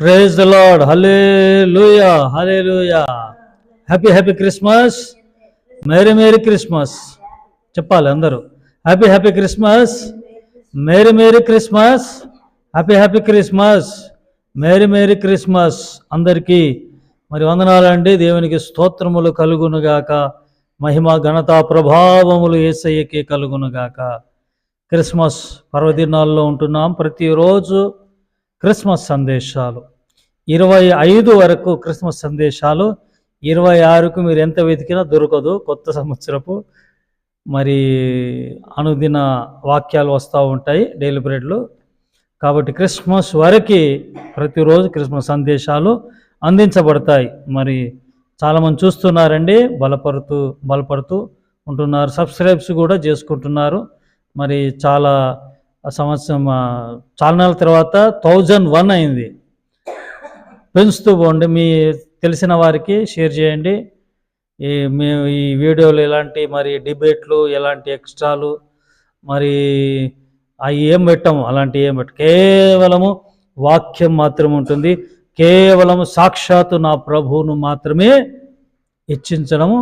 Praise the lord hallelujah hallelujah happy happy Christmas merry merry Christmas చెప్పాలి అందరూ. Happy happy Christmas merry merry Christmas happy happy Christmas merry merry Christmas అందరికీ మరి వందనాలండి దేవునికి స్తోత్రములు కలుగునుగాక మహిమ ఘనత ప్రభావములు ఏసయ్యకి కలుగునుగాక క్రిస్మస్ పర్వదినాల్లో ఉంటున్నాం. ప్రతిరోజు క్రిస్మస్ సందేశాలు. ఇరవై ఐదు వరకు క్రిస్మస్ సందేశాలు. ఇరవై ఆరుకు మీరు ఎంత వెతికినా దొరకదు కొత్త సంవత్సరపు. మరి అనుదిన వాక్యాలు వస్తూ ఉంటాయి డైలీ బ్రెడ్లు. కాబట్టి క్రిస్మస్ వరకు ప్రతిరోజు క్రిస్మస్ సందేశాలు అందించబడతాయి. మరి చాలామంది చూస్తున్నారండి బలపడుతూ బలపడుతూ ఉంటున్నారు సబ్స్క్రైబ్స్ కూడా చేసుకుంటున్నారు. మరి చాలా సంవత్సరం ఆ, చాలా నెలల తర్వాత థౌజండ్ వన్ అయింది. పెంచుతూ పోండి మీ తెలిసిన వారికి షేర్ చేయండి. ఈ మేము ఈ వీడియోలు ఎలాంటి మరి డిబేట్లు ఎలాంటి ఎక్స్ట్రాలు మరి అవి ఏం పెట్టాము అలాంటి ఏం పెట్ట కేవలము వాక్యం మాత్రం ఉంటుంది. కేవలము సాక్షాత్తు నా ప్రభువును మాత్రమే హెచ్చించడము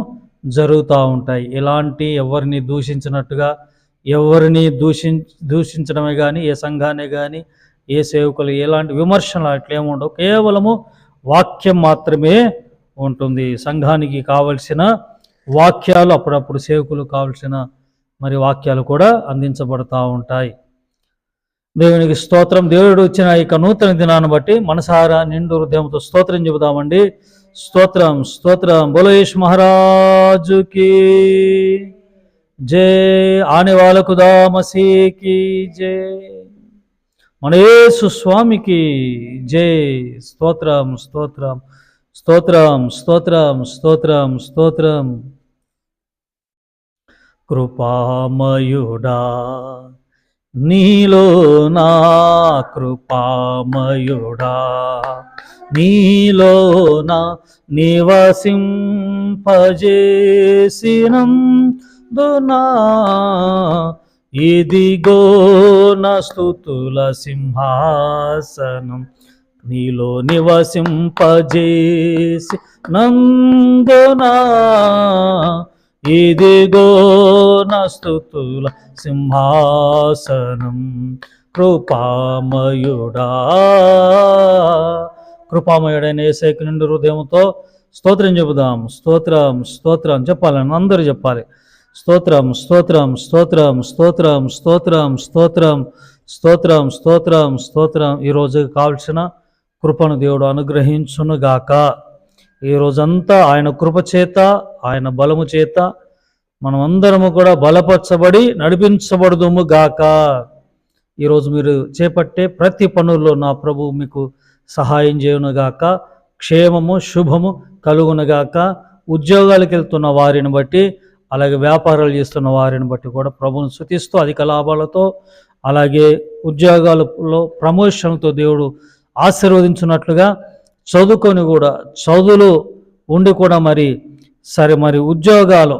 జరుగుతూ ఉంటాయి. ఎలాంటి ఎవరిని దూషించినట్టుగా ఎవరిని దూషించ దూషించడమే కానీ ఏ సంఘాన్ని కానీ ఏ సేవకులు ఎలాంటి విమర్శలు అట్లా ఏమి ఉండవు. కేవలము వాక్యం మాత్రమే ఉంటుంది. సంఘానికి కావలసిన వాక్యాలు అప్పుడప్పుడు సేవకులు కావలసిన మరి వాక్యాలు కూడా అందించబడతా ఉంటాయి. దేవునికి స్తోత్రం. దేవుడు ఇచ్చిన ఇక నూతన దినాన్ని బట్టి మనసారా నిండు హృదయంతో స్తోత్రం చెబుదామండి. స్తోత్రం స్తోత్రం. బోలేష్ మహారాజుకి. జై ఆనే వాళ్ళకు మసీకి జై మన యేసు స్వామికి జై. స్తోత్రం స్తోత్రం స్తోత్రం స్తోత్రం స్తోత్రం స్తోత్రం కృపామయుడా నీలో నా కృపామయుడా నీలో నా నివసింపజేసినం నివసింపజేసినందునా ఇదిగో నా స్థుతుల సింహాసనం. నీలో నివసింపజేసి నందునా. ఇదిగో నా స్థుతుల సింహాసనం. కృపామయుడా. కృపామయుడైన ఏసైకి నుండి హృదయంతో స్తోత్రం చెబుదాం. స్తోత్రం స్తోత్రం చెప్పాలని అందరూ చెప్పాలి. స్తోత్రం స్తోత్రం స్తోత్రం స్తోత్రం స్తోత్రం స్తోత్రం స్తోత్రం స్తోత్రం స్తోత్రం. ఈరోజు కావలసిన కృపను దేవుడు అనుగ్రహించునుగాక. ఈ రోజంతా ఆయన కృప చేత ఆయన బలము చేత మనమందరము కూడా బలపరచబడి నడిపించబడదుము గాక ఈరోజు మీరు చేపట్టే ప్రతి పనుల్లో నా ప్రభు మీకు సహాయం చేయునుగాక. క్షేమము శుభము కలుగునుగాక. ఉద్యోగాలకు వెళ్తున్న వారిని బట్టి అలాగే వ్యాపారాలు చేస్తున్న వారిని బట్టి కూడా ప్రభువును శృతిస్తూ అధిక లాభాలతో అలాగే ఉద్యోగాలలో ప్రమోషన్తో దేవుడు ఆశీర్వదించినట్లుగా చదువుకొని కూడా చదువులు ఉండి కూడా మరి సరే మరి ఉద్యోగాలు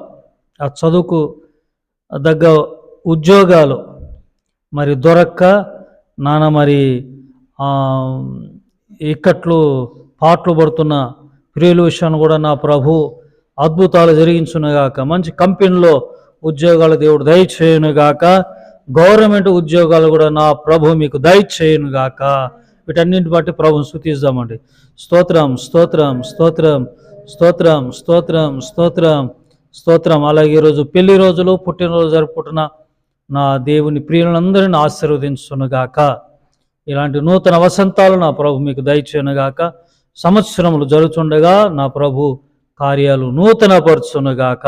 ఆ చదువుకు దగ్గ ఉద్యోగాలు మరి దొరక్క నాన్న మరి ఇక్కట్లు పాటలు పడుతున్న ప్రియుల విషయాన్ని కూడా నా ప్రభు అద్భుతాలు జరిగించునుగాక. మంచి కంపెనీలో ఉద్యోగాలు దేవుడు దయచేయునుగాక. గవర్నమెంట్ ఉద్యోగాలు కూడా నా ప్రభు మీకు దయచేయునుగాక. వీటన్నింటి బట్టి ప్రభుని స్థుతిద్దామండి స్తోత్రం స్తోత్రం స్తోత్రం స్తోత్రం స్తోత్రం స్తోత్రం స్తోత్రం. అలాగే ఈరోజు పెళ్ళి రోజులు పుట్టినరోజు జరుపుకుంటున్న నా దేవుని ప్రియులందరిని ఆశీర్వదించునుగాక. ఇలాంటి నూతన వసంతాలు నా ప్రభు మీకు దయచేయనుగాక. సంవత్సరములు జరుగుతుండగా నా ప్రభు కార్యాలు నూతనపరుచునుగాక.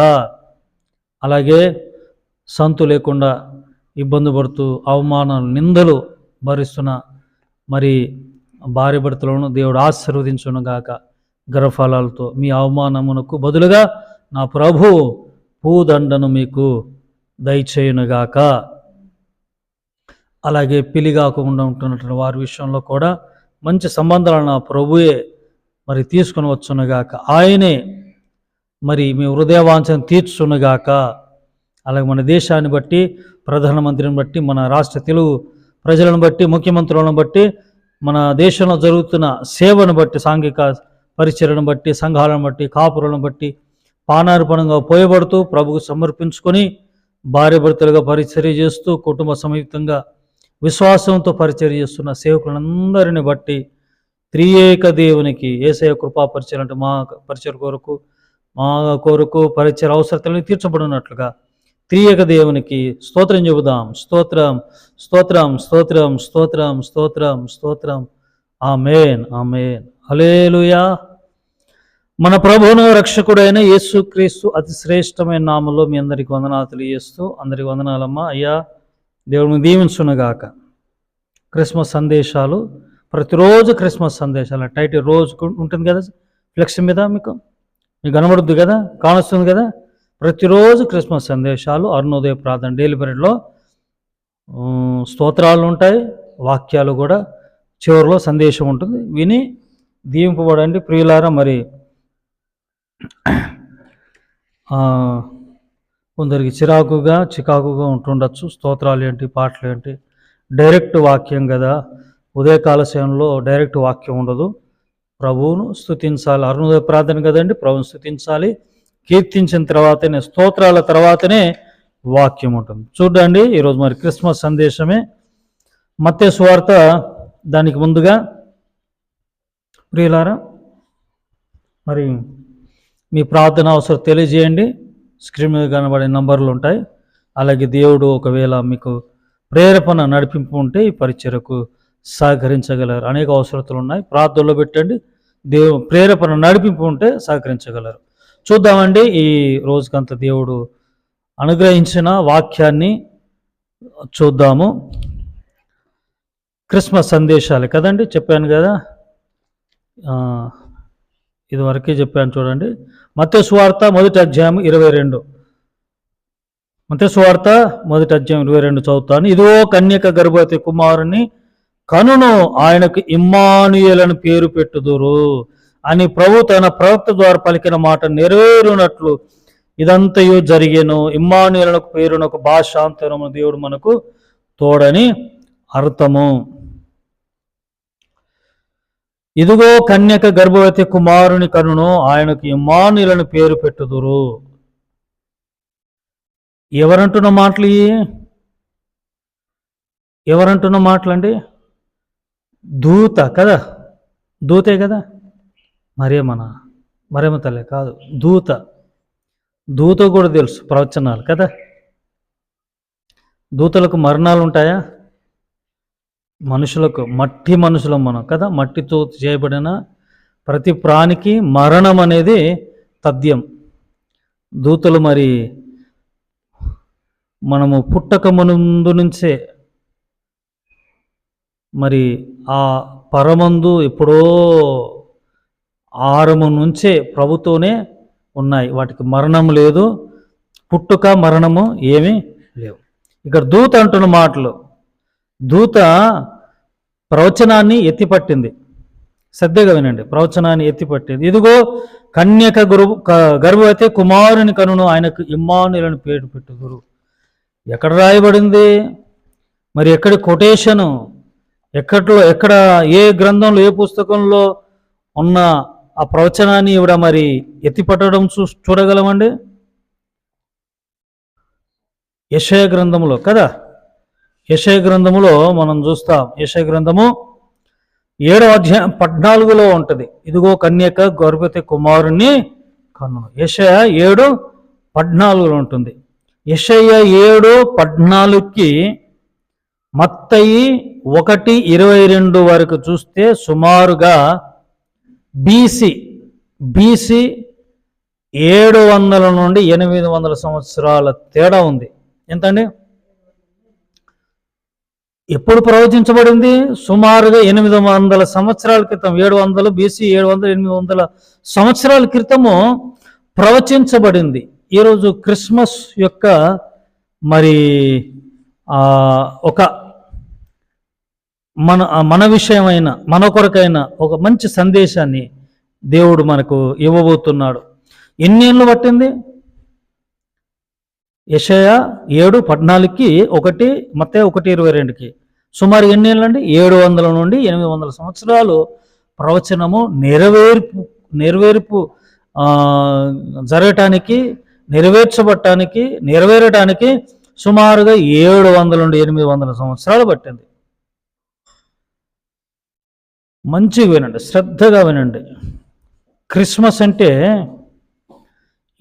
అలాగే సంతు లేకుండా ఇబ్బంది పడుతూ అవమానాలు నిందలు భరిస్తున్న మరి భార్య భర్తలను దేవుడు ఆశీర్వదించునుగాక. గర్వఫలాలతో మీ అవమానమునకు బదులుగా నా ప్రభు పూదండను మీకు దయచేయునుగాక. అలాగే పిలి కాకుండా ఉంటున్నటువంటి వారి విషయంలో కూడా మంచి సంబంధాలను నా ప్రభుయే మరి తీసుకుని వచ్చునుగాక. ఆయనే మరి మీ హృదయవాంఛను తీర్చునుగాక. అలాగే మన దేశాన్ని బట్టి ప్రధానమంత్రిని బట్టి మన రాష్ట్ర తెలుగు ప్రజలను బట్టి ముఖ్యమంత్రులను బట్టి మన దేశంలో జరుగుతున్న సేవను బట్టి సాంఘిక పరిచయను బట్టి సంఘాలను బట్టి కాపురులను బట్టి పానార్పణంగా పోయబడుతూ ప్రభుకు సమర్పించుకొని భార్య భర్తలుగా పరిచర్య చేస్తూ కుటుంబ సమేతంగా విశ్వాసంతో పరిచర్య చేస్తున్న సేవకులందరిని బట్టి త్రియేక దేవునికి ఏసయ కృపా పరిచయం అంటే మా పరిచయ కొరకు మా కొరకు పరిచయ అవసరతలను తీర్చబడినట్లుగా త్రియక దేవునికి స్తోత్రం చెబుదాం. స్తోత్రం స్తోత్రం స్తోత్రం స్తోత్రం స్తోత్రం స్తోత్రం. ఆమేన్ ఆమేన్. హల్లెలూయా. మన ప్రభువును రక్షకుడైన యేసుక్రీస్తు అతి శ్రేష్టమైన నామంలో మీ అందరికి వందనాలు తెలియజేస్తూ అందరికి వందనాలమ్మా. అయ్యా దేవుని దీవించునుగాక. క్రిస్మస్ సందేశాలు ప్రతిరోజు క్రిస్మస్ సందేశాలు టైటిల్ రోజు ఉంటుంది కదా ఫ్లెక్స్ మీద మీకు? మీకు కనబడుద్ది కదా? కానొస్తుంది కదా? ప్రతిరోజు క్రిస్మస్ సందేశాలు అరుణోదయ ప్రార్థన డైలీ పీరియడ్లో స్తోత్రాలు ఉంటాయి వాక్యాలు కూడా చివరిలో సందేశం ఉంటుంది. విని దీవింపబడండి. ప్రియులారా మరి కొందరికి చిరాకుగా చికాకుగా ఉంటుండొచ్చు. స్తోత్రాలు ఏంటి? పాటలు ఏంటి? డైరెక్ట్ వాక్యం కదా. ఉదయకాల సమయంలో డైరెక్ట్ వాక్యం ఉండదు. ప్రభువును స్థుతించాలి అరుణోదయ ప్రార్థన కదండి ప్రభువును స్థుతించాలి కీర్తించిన తర్వాతనే స్తోత్రాల తర్వాతనే వాక్యం ఉంటుంది. చూడండి ఈరోజు మరి క్రిస్మస్ సందేశమే. మత్తే సువార్త దానికి ముందుగా ప్రియులారా మరి మీ ప్రార్థన అవసరం తెలియజేయండి. స్క్రీన్ మీద కనబడే నంబర్లు ఉంటాయి. అలాగే దేవుడు ఒకవేళ మీకు ప్రేరేపణ నడిపింపు ఉంటే ఈ పరిచయకు సహకరించగలరు. అనేక అవసరతలు ఉన్నాయి. ప్రార్థనలో పెట్టండి. దేవు ప్రేరేపణ నడిపింపు ఉంటే సహకరించగలరు. చూద్దామండి ఈ రోజుకంత దేవుడు అనుగ్రహించిన వాక్యాన్ని చూద్దాము. క్రిస్మస్ సందేశాలు కదండి? చెప్పాను కదా. ఇదివరకే చెప్పాను చూడండి. మత్స్య మొదటి అధ్యాయం ఇరవై రెండు. మత్స్య మొదటి అధ్యాయం ఇరవై రెండు చదువుతాను. ఇదిగో కన్యక గర్భవతి కుమారుని కనును ఆయనకు ఇమ్మానుయేలను పేరు పెట్టుదురు అని ప్రభు తన ప్రవక్త ద్వారా పలికిన మాట నెరవేరునట్లు ఇదంతయు జరిగేను. ఇమ్మానుయేలకు పేరునకు భాషాంతరము దేవుడు మనకు తోడని అర్థము. ఇదిగో కన్యక గర్భవతి కుమారుని కనును ఆయనకు ఇమ్మానులను పేరు పెట్టుదురు. ఎవరంటున్న మాటలు ఎవరంటున్న మాటలండి? దూత కదా? దూతే కదా? మరేమన మరేమ తల్లే కాదు దూత. దూత కూడా తెలుసు ప్రవచనాలు కదా? దూతలకు మరణాలు ఉంటాయా మనుషులకు మట్టి మనుషులం మనం కదా? మట్టితో చేయబడిన ప్రతి ప్రాణికి మరణం అనేది తథ్యం. దూతలు మరి మనము పుట్టక ముందు నుంచే మరి ఆ పరమందు ఎప్పుడో ఆరము నుంచే ప్రభుతోనే ఉన్నాయి. వాటికి మరణం లేదు. పుట్టుక మరణము ఏమీ లేవు. ఇక్కడ దూత అంటున్న మాటలు. దూత ప్రవచనాన్ని ఎత్తిపట్టింది. శ్రద్ధగా వినండి. ప్రవచనాన్ని ఎత్తిపట్టింది. ఇదిగో కన్యక గురు క- గర్భవతి కుమారుని కనును ఆయనకు ఇమ్మానులను పేరు పెట్టుదురు. ఎక్కడ రాయబడింది? మరి ఎక్కడి కొటేషను? ఎక్కట్లో ఎక్కడ ఏ గ్రంథంలో ఏ పుస్తకంలో ఉన్న ఆ ప్రవచనాన్ని ఇవిడ మరి ఎత్తిపట్టడం చూ చూడగలమండి? యశయ గ్రంథములో కదా? యశయ గ్రంథములో మనం చూస్తాం. యశయ గ్రంథము ఏడవ అధ్యాయం పద్నాలుగులో ఉంటుంది. ఇదిగో కన్యక గర్భవతి కుమారుని కన్ను. యశయ ఏడు పద్నాలుగులో ఉంటుంది. యశయ ఏడు పద్నాలుగుకి మత్తయి ఒకటి ఇరవై రెండు వరకు చూస్తే సుమారుగా బీసీ బీసీ ఏడు వందల నుండి ఎనిమిది వందల సంవత్సరాల తేడా ఉంది. ఎంతండి? ఎప్పుడు ప్రవచించబడింది? సుమారుగా ఎనిమిది వందల సంవత్సరాల క్రితం ఏడు వందలు బీసీ ఏడు వందల ఎనిమిది వందల సంవత్సరాల క్రితము ప్రవచించబడింది. ఈరోజు క్రిస్మస్ యొక్క మరి ఒక మన మన విషయమైన మన కొరకైన ఒక మంచి సందేశాన్ని దేవుడు మనకు ఇవ్వబోతున్నాడు. ఎన్ని ఏళ్ళు పట్టింది? యషయ ఏడు పద్నాలుగుకి ఒకటి మత్తే ఒకటి ఇరవై రెండుకి. సుమారు ఎన్ని అండి ఏడు వందల నుండి ఎనిమిది వందల సంవత్సరాలు ప్రవచనము నెరవేర్పు నెరవేర్పు జరగటానికి నెరవేర్చబట్టానికి నెరవేరటానికి సుమారుగా ఏడు వందల నుండి ఎనిమిది వందల సంవత్సరాలు పట్టింది. మంచిగా వినండి శ్రద్ధగా వినండి. క్రిస్మస్ అంటే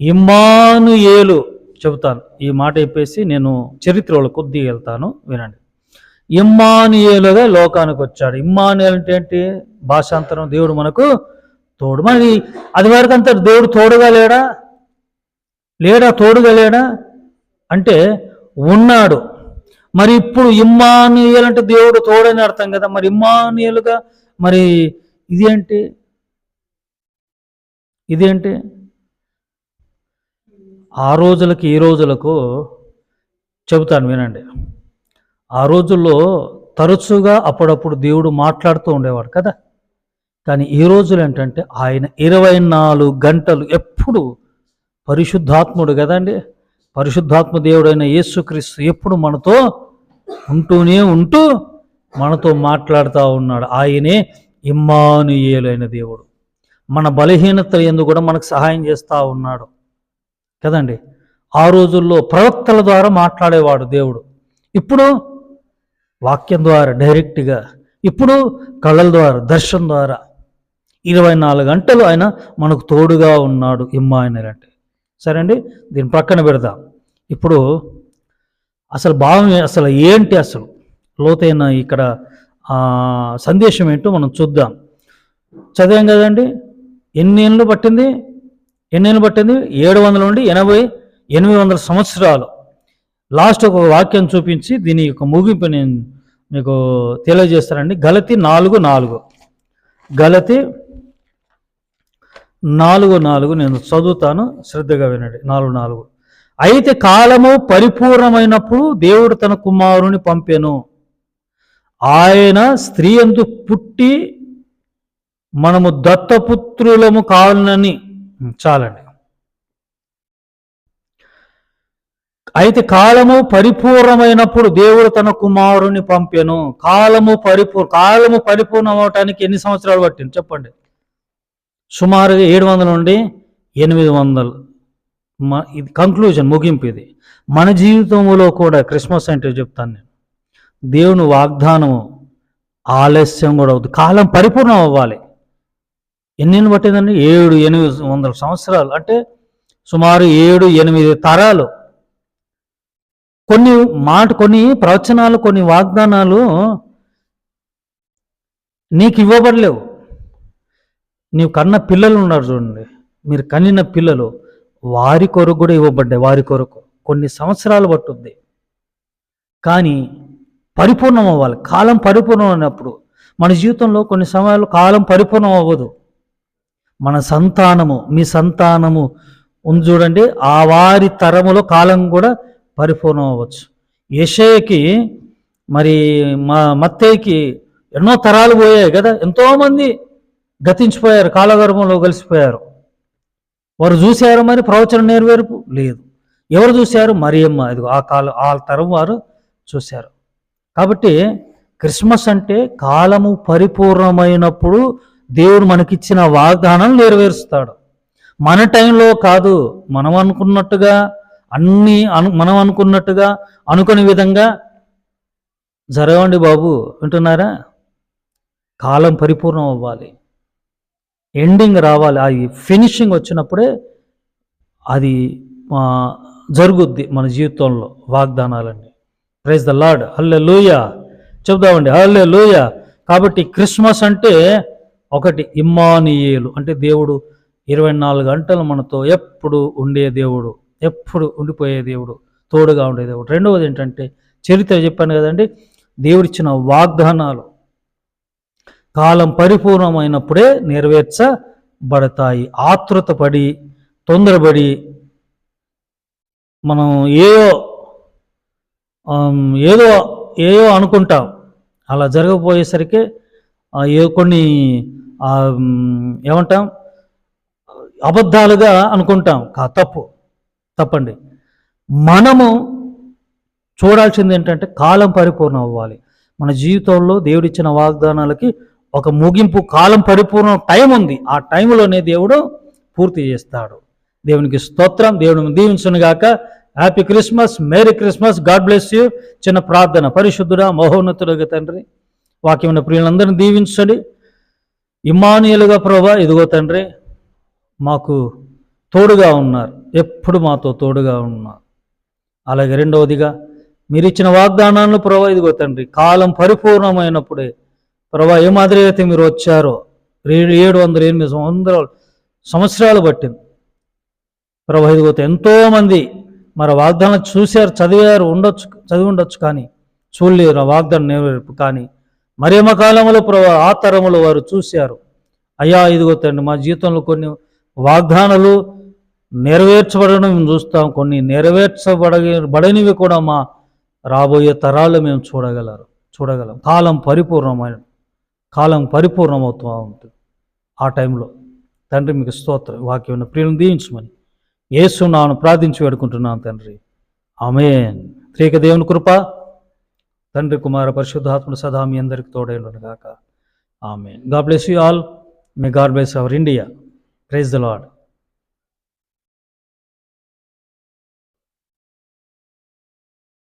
ఇమానుయేలు చెబుతాను. ఈ మాట చెప్పేసి నేను చరిత్రలో కొద్దిగా వెళ్తాను వినండి. ఇమ్మానుయేలుగా లోకానికి వచ్చాడు. ఇమ్మానుయేలు అంటే ఏంటి? భాషాంతరం దేవుడు మనకు తోడు. మరి అది వరకు అంత దేవుడు తోడుగా లేడా? లేడా? తోడుగా లేడా? అంటే ఉన్నాడు. మరి ఇప్పుడు ఇమ్మానుయేలు అంటే దేవుడు తోడని అర్థం కదా. మరి ఇమ్మానుయేలుగా మరి ఇదేంటి ఇదేంటి ఆ రోజులకి ఈ రోజులకు చెబుతాను వినండి. ఆ రోజుల్లో తరచుగా అప్పుడప్పుడు దేవుడు మాట్లాడుతూ ఉండేవాడు కదా. కానీ ఈ రోజులు ఏంటంటే ఆయన ఇరవై నాలుగు గంటలు ఎప్పుడు పరిశుద్ధాత్ముడు కదండి పరిశుద్ధాత్మ దేవుడైన యేసుక్రీస్తు ఎప్పుడు మనతో ఉంటూనే ఉంటూ మనతో మాట్లాడుతూ ఉన్నాడు. ఆయనే ఇమ్మానుయేలైన దేవుడు. మన బలహీనత ఎందు కూడా మనకు సహాయం చేస్తూ ఉన్నాడు. కదండి? ఆ రోజుల్లో ప్రవక్తల ద్వారా మాట్లాడేవాడు దేవుడు. ఇప్పుడు వాక్యం ద్వారా డైరెక్ట్గా ఇప్పుడు కళ్ళల ద్వారా దర్శనం ద్వారా ఇరవై నాలుగు గంటలు ఆయన మనకు తోడుగా ఉన్నాడు ఇమ్మాయినర్ అంటే సరే అండి దీని పక్కన పెడదాం. ఇప్పుడు అసలు భావం అసలు ఏంటి అసలు? లోతైన ఇక్కడ సందేశం ఏంటో మనం చూద్దాం. చదివాం కదండి? ఎన్ని ఏళ్ళు పట్టింది? ఎన్ని ఏళ్ళు పట్టింది? ఏడు వందల నుండి ఎనభై ఎనిమిది వందల సంవత్సరాలు. లాస్ట్ ఒక వాక్యం చూపించి దీని యొక్క ముగింపు నేను మీకు తెలియజేస్తానండి. గలతి నాలుగు నాలుగు. గలతి నాలుగు నాలుగు నేను చదువుతాను శ్రద్ధగా వినండి. నాలుగు నాలుగు. అయితే కాలము పరిపూర్ణమైనప్పుడు దేవుడు తన కుమారుని పంపెను. ఆయన స్త్రీ ఎందు పుట్టి మనము దత్తపుత్రులము కావాలని చాలండి. అయితే కాలము పరిపూర్ణమైనప్పుడు దేవుడు తన కుమారుని పంపెను. కాలము పరిపూర్ కాలము పరిపూర్ణం అవటానికి ఎన్ని సంవత్సరాలు పట్టింది చెప్పండి. సుమారుగా ఏడు వందల నుండి ఎనిమిది వందలు. మ ఇది కంక్లూజన్ ముగింపు ఇది. మన జీవితంలో కూడా క్రిస్మస్ అంటే చెప్తాను నేను. దేవుని వాగ్దానము ఆలస్యం కూడా అవుతుంది. కాలం పరిపూర్ణం అవ్వాలి. ఎన్నిని పట్టిందండి? ఏడు ఎనిమిది వందల సంవత్సరాలు. అంటే సుమారు ఏడు ఎనిమిది తరాలు. కొన్ని మాట కొన్ని ప్రవచనాలు కొన్ని వాగ్దానాలు నీకు ఇవ్వబడలేవు. నీవు కన్న పిల్లలు ఉన్నారు చూడండి. మీరు కనిన పిల్లలు వారి కొరకు కూడా ఇవ్వబడ్డాయి. వారి కొరకు కొన్ని సంవత్సరాలు పట్టుద్ది. కానీ పరిపూర్ణం అవ్వాలి కాలం పరిపూర్ణం అయినప్పుడు మన జీవితంలో కొన్ని సమయాలు కాలం పరిపూర్ణం అవ్వదు మన సంతానము మీ సంతానము ఉంది చూడండి ఆ వారి తరములో కాలం కూడా పరిపూర్ణం అవ్వచ్చు యషయకి మరి మా మత్తయ్యకి ఎన్నో తరాలు పోయాయి కదా ఎంతోమంది గతించిపోయారు కాలగర్భంలో కలిసిపోయారు. వారు చూశారు మరి ప్రవచన నెరవేర్పు? లేదు. ఎవరు చూశారు? మరియమ్మ. ఇది ఆ కాలం ఆ తరం వారు చూశారు. కాబట్టి క్రిస్మస్ అంటే కాలము పరిపూర్ణమైనప్పుడు దేవుడు మనకిచ్చిన వాగ్దానం నెరవేరుస్తాడు. మన టైంలో కాదు మనం అనుకున్నట్టుగా అన్నీ అను మనం అనుకున్నట్టుగా అనుకునే విధంగా జరగండి బాబు వింటున్నారా? కాలం పరిపూర్ణం అవ్వాలి. ఎండింగ్ రావాలి. అది ఫినిషింగ్ వచ్చినప్పుడే అది జరుగుద్ది మన జీవితంలో వాగ్దానాలన్నీ. Praise the Lord. హల్లే లూయ చెప్దామండి హల్లే లూయ కాబట్టి క్రిస్మస్ అంటే ఒకటి ఇమ్మానియేలు. అంటే దేవుడు ఇరవై నాలుగు గంటలు మనతో ఎప్పుడు ఉండే దేవుడు ఎప్పుడు ఉండిపోయే దేవుడు తోడుగా ఉండే దేవుడు. రెండవది ఏంటంటే చరిత్ర చెప్పాను కదండి. దేవుడిచ్చిన వాగ్దానాలు కాలం పరిపూర్ణమైనప్పుడే నెరవేర్చబడతాయి. ఆతృతపడి తొందరపడి మనం ఏయో ఏదో ఏయో అనుకుంటాం. అలా జరగబోయేసరికి ఏ కొన్ని ఏమంటాం అబద్ధాలుగా అనుకుంటాం. కా తప్పు తప్పండి. మనము చూడాల్సింది ఏంటంటే కాలం పరిపూర్ణం అవ్వాలి. మన జీవితంలో దేవుడిచ్చిన వాగ్దానాలకి ఒక ముగింపు కాలం పరిపూర్ణ టైం ఉంది. ఆ టైంలోనే దేవుడు పూర్తి చేస్తాడు. దేవునికి స్తోత్రం. దేవుని దీవించునుగాక. Happy Christmas merry Christmas God bless you చిన్న ప్రార్థన. పరిశుద్ధుడా మహోన్నతుడుగా తండ్రి వాక్యమైన ప్రియులందరినీ దీవించండి. ఇమానియలుగా ప్రభా ఇదిగో తండ్రి మాకు తోడుగా ఉన్నారు. ఎప్పుడు మాతో తోడుగా ఉన్నారు. అలాగే రెండవదిగా మీరు ఇచ్చిన వాగ్దానాలను ప్రభా ఇదిగో తండ్రి కాలం పరిపూర్ణమైనప్పుడే ప్రభా ఏ మాదిరి అయితే మీరు వచ్చారో ఏడు వందల ఎనిమిది సంవత్సరాలు సంవత్సరాలు పట్టింది. ప్రభా ఇదిగో ఎంతోమంది మరి వాగ్దానం చూశారు చదివారు ఉండొచ్చు చదివి ఉండొచ్చు కానీ చూడలేరు ఆ వాగ్దానం నెరవేర్పు కానీ. మరేమ కాలంలో ప్రభా ఆ తరములో వారు చూశారు. అయ్యా ఇదిగో తండ్రి మా జీవితంలో కొన్ని వాగ్దానాలు నెరవేర్చబడడం మేము చూస్తాం. కొన్ని నెరవేర్చబడ బడనివి కూడా మా రాబోయే తరాలు మేము చూడగలరు చూడగలం. కాలం పరిపూర్ణమైన కాలం పరిపూర్ణమవుతూ ఉంటుంది. ఆ టైంలో తండ్రి మీకు స్తోత్రం వాక్యం ప్రియులను దీవించమని. యేసు నాను ప్రార్థించి వేడుకుంటున్నాను తండ్రి. ఆమెన్. త్రేక దేవుని కృప తండ్రి కుమార పరిశుద్ధాత్మ సదా మీ అందరికి తోడైండును ఆమె amen. God bless you all. May God bless our India. Praise the Lord